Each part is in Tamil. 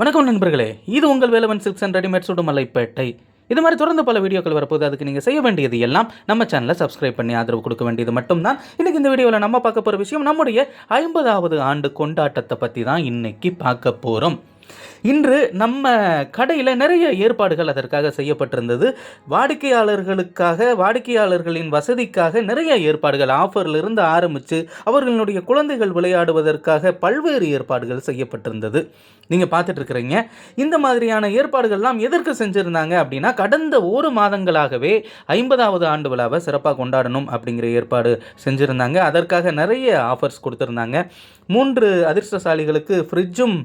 வணக்கம் நண்பர்களே இது உங்கள் Velavan silks and readymade Udumalaipettai. இது மாதிரி தொடர்ந்து பல வீடியோக்கள் வரப்போது அதுக்கு நீங்கள் செய்ய வேண்டியது எல்லாம் நம்ம சேனலை சப்ஸ்கிரைப் பண்ணி ஆதரவு கொடுக்க வேண்டியது மட்டும்தான். இன்னைக்கு இந்த வீடியோவில் நம்ம பார்க்க போகிற விஷயம் நம்முடைய ஐம்பதாவது ஆண்டு கொண்டாட்டத்தை பற்றி தான் இன்றைக்கி பார்க்க போகிறோம் இன்று நம்ம கடையில் நிறைய ஏற்பாடுகள் அதற்காக செய்யப்பட்டிருந்தது. வாடிக்கையாளர்களுக்காக வாடிக்கையாளர்களின் வசதிக்காக நிறைய ஏற்பாடுகள் ஆஃபர்லிருந்து ஆரம்பித்து அவர்களுடைய குழந்தைகள் விளையாடுவதற்காக பல்வேறு ஏற்பாடுகள் செய்யப்பட்டிருந்தது. நீங்கள் பார்த்துட்டு இருக்கிறீங்க. இந்த மாதிரியான ஏற்பாடுகள்லாம் எதற்கு செஞ்சுருந்தாங்க அப்படின்னா கடந்த ஒரு மாதங்களாகவே ஐம்பதாவது ஆண்டு விழாவை சிறப்பாக கொண்டாடணும் அப்படிங்கிற ஏற்பாடு செஞ்சுருந்தாங்க. அதற்காக நிறைய ஆஃபர்ஸ் கொடுத்துருந்தாங்க. மூன்று அதிர்ஷ்டசாலிகளுக்கு ஃப்ரிட்ஜும்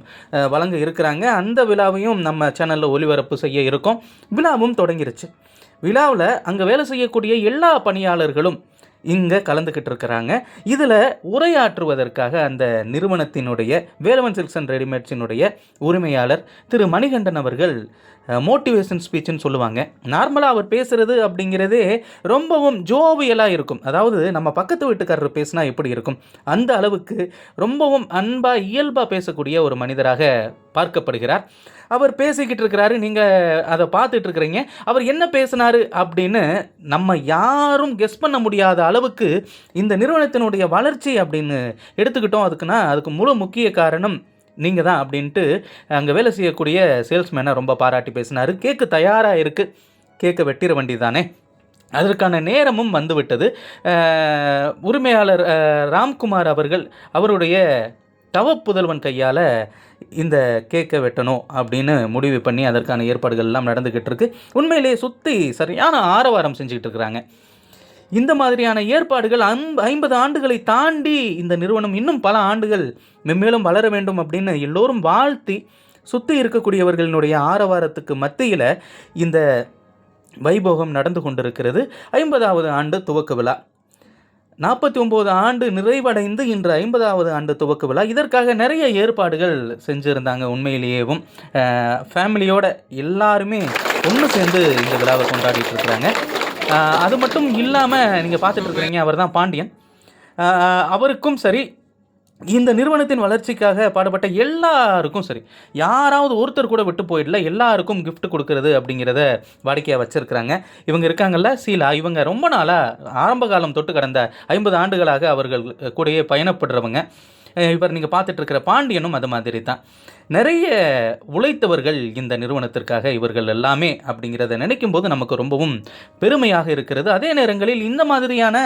வழங்க வழங்க இருக்கிறாங்க. அந்த விழாவையும் நம்ம சேனலில் ஒளிபரப்பு செய்ய இருக்கோம். விழாவும் தொடங்கிருச்சு. விழாவில் அங்கே வேலை செய்யக்கூடிய எல்லா பணியாளர்களும் இங்கே கலந்துக்கிட்டு இருக்கிறாங்க. இதில் உரையாற்றுவதற்காக அந்த நிறுவனத்தினுடைய வேலவன் சில்க்ஸ் அண்ட் ரெடிமேட்ஸினுடைய உரிமையாளர் திரு மணிகண்டன் அவர்கள் மோட்டிவேஷன் ஸ்பீச்சுன்னு சொல்லுவாங்க. நார்மலாக அவர் பேசுகிறது அப்படிங்கிறதே ரொம்பவும் ஜோவியலாக இருக்கும். அதாவது நம்ம பக்கத்து வீட்டுக்காரர் பேசினா எப்படி இருக்கும்? அந்த அளவுக்கு ரொம்பவும் அன்பாக இயல்பாக பேசக்கூடிய ஒரு மனிதராக பார்க்கப்படுகிறார். அவர் பேசிக்கிட்டு இருக்கிறாரு நீங்கள் அதை பார்த்துட்டு இருக்கிறீங்க அவர் என்ன பேசினார் அப்படின்னு நம்ம யாரும் கெஸ் பண்ண முடியாத அளவுக்கு இந்த நிறுவனத்தினுடைய வளர்ச்சி அப்படின்னு எடுத்துக்கிட்டோம். அதுக்குன்னா அதுக்கு முழு முக்கிய காரணம் நீங்கள் தான் அப்படின்ட்டு அங்கே வேலை செய்யக்கூடிய சேல்ஸ்மேனை ரொம்ப பாராட்டி பேசினார். கேக்கு தயாராக இருக்குது கேக்கை வெட்டிட வண்டி தானே அதற்கான நேரமும் வந்துவிட்டது. உரிமையாளர் ராம்குமார் அவர்கள் அவருடைய தவப்புதல்வன் கையால் இந்த கேக்கை வெட்டணும் அப்படின்னு முடிவு பண்ணி அதற்கான ஏற்பாடுகள் எல்லாம் நடந்துக்கிட்டு இருக்கு. உண்மையிலேயே சுற்றி சரியான ஆரவாரம் செஞ்சுக்கிட்டு இருக்கிறாங்க இந்த மாதிரியான ஏற்பாடுகள் ஐம்ப ஐம்பது ஆண்டுகளை தாண்டி இந்த நிறுவனம் இன்னும் பல ஆண்டுகள் மென்மேலும் வளர வேண்டும் அப்படின்னு எல்லோரும் வாழ்த்தி சுற்றி இருக்கக்கூடியவர்களினுடைய ஆரவாரத்துக்கு மத்தியில் இந்த வைபோகம் நடந்து கொண்டிருக்கிறது. ஐம்பதாவது ஆண்டு துவக்க விழா. நாற்பத்தி ஒம்பது ஆண்டு நிறைவடைந்து இன்று ஐம்பதாவது ஆண்டு துவக்க விழா. இதற்காக நிறைய ஏற்பாடுகள் செஞ்சுருந்தாங்க உண்மையிலேயேவும். ஃபேமிலியோட எல்லாருமே ஒன்று சேர்ந்து இந்த விழாவை கொண்டாடிட்டு இருக்கிறாங்க. அது மட்டும் இல்லாமல் நீங்கள் பார்த்துட்டு இருக்கிறீங்க அவர் தான் பாண்டியன் அவருக்கும் சரி இந்த நிறுவனத்தின் வளர்ச்சிக்காக பாடுபட்ட எல்லாருக்கும் சரி யாராவது ஒருத்தர் கூட விட்டு போயிடல எல்லாருக்கும் கிஃப்ட் கொடுக்கறது அப்படிங்கிறத வாடிக்கையாக வச்சுருக்கிறாங்க. இவங்க இருக்காங்கல்ல சீலா இவங்க ரொம்ப நாளாக ஆரம்ப காலம் தொட்டு கடந்த ஐம்பது ஆண்டுகளாக அவர்கள் கூடயே பயணப்படுறவங்க. இவர் நீங்கள் பார்த்துட்டு இருக்கிற பாண்டியனும் அது மாதிரி தான் நிறைய உழைத்தவர்கள் இந்த நிறுவனத்திற்காக இவர்கள் எல்லாமே அப்படிங்கிறத நினைக்கும் போது நமக்கு ரொம்பவும் பெருமையாக இருக்கிறது. அதே நேரங்களில் இந்த மாதிரியான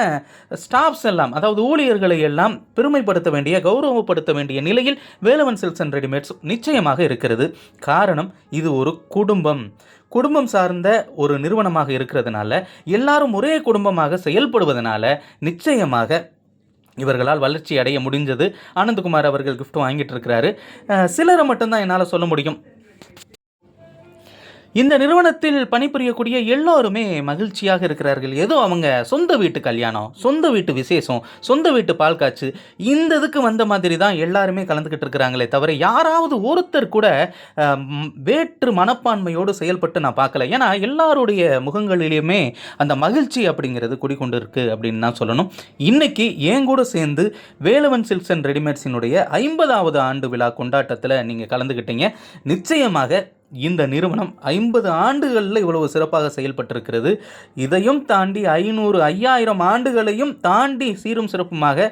ஸ்டாஃப்ஸ் எல்லாம் அதாவது ஊழியர்களை எல்லாம் பெருமைப்படுத்த வேண்டிய கௌரவப்படுத்த வேண்டிய நிலையில் வேலவன் சில்க்ஸ் அண்ட் ரெடிமேட்ஸ் நிச்சயமாக இருக்கிறது. காரணம் இது ஒரு குடும்பம். குடும்பம் சார்ந்த ஒரு நிறுவனமாக இருக்கிறதுனால எல்லாரும் ஒரே குடும்பமாக செயல்படுவதனால நிச்சயமாக இவர்களால் வளர்ச்சி அடைய முடிஞ்சது. ஆனந்தகுமார் அவர்கள் கிஃப்ட் வாங்கிட்டு இருக்கிறாரு சிலரை மட்டும்தான் என்னால் சொல்ல முடியும். இந்த நிறுவனத்தில் பணிபுரியக்கூடிய எல்லோருமே மகிழ்ச்சியாக இருக்கிறார்கள். ஏதோ அவங்க சொந்த வீட்டு கல்யாணம் சொந்த வீட்டு விசேஷம் சொந்த வீட்டு பால் காய்ச்சு இந்த இதுக்கு வந்த மாதிரி தான் எல்லாருமே கலந்துக்கிட்டு இருக்கிறாங்களே தவிர யாராவது ஒருத்தர் கூட வேற்று மனப்பான்மையோடு செயல்பட்டு நான் பார்க்கல. ஏன்னா எல்லாருடைய முகங்களிலுமே அந்த மகிழ்ச்சி அப்படிங்கிறது குடிக்கொண்டு இருக்கு அப்படின்னு தான் சொல்லணும். இன்னைக்கு என் கூட சேர்ந்து வேலவன் சில்க்ஸ் அண்ட் ரெடிமேட்ஸினுடைய ஐம்பதாவது ஆண்டு விழா கொண்டாட்டத்தில் நீங்கள் கலந்துக்கிட்டீங்க நிச்சயமாக இந்த நிறுவனம் ஐம்பது ஆண்டுகளில் இவ்வளவு சிறப்பாக செயல்பட்டிருக்கிறது. இதையும் தாண்டி ஐநூறு ஐயாயிரம் ஆண்டுகளையும் தாண்டி சீரும் சிறப்புமாக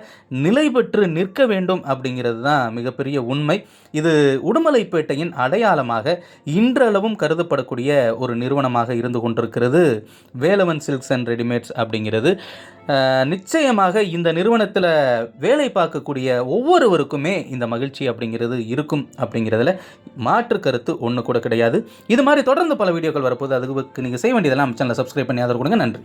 நிலை பெற்று நிற்க வேண்டும் அப்படிங்கிறது தான் மிகப்பெரிய உண்மை. இது உடுமலைப்பேட்டையின் அடையாளமாக இன்றளவும் கருதப்படக்கூடிய ஒரு நிறுவனமாக இருந்து கொண்டிருக்கிறது. வேலவன் சில்க்ஸ் அண்ட் ரெடிமேட்ஸ் அப்படிங்கிறது. நிச்சயமாக இந்த நிறுவனத்தில் வேலை பார்க்கக்கூடிய ஒவ்வொருவருக்குமே இந்த மகிழ்ச்சி அப்படிங்கிறது இருக்கும் அப்படிங்கிறதுல மாற்று கருத்து ஒன்று கூட கிடையாது. இது மாதிரி தொடர்ந்து பல வீடியோக்கள் வரப்போது அதுக்கு நீங்கள் செய்ய வேண்டியதெல்லாம் சேனலை சப்ஸ்கிரைப் பண்ணி ஆதரவு கொடுங்க. நன்றி.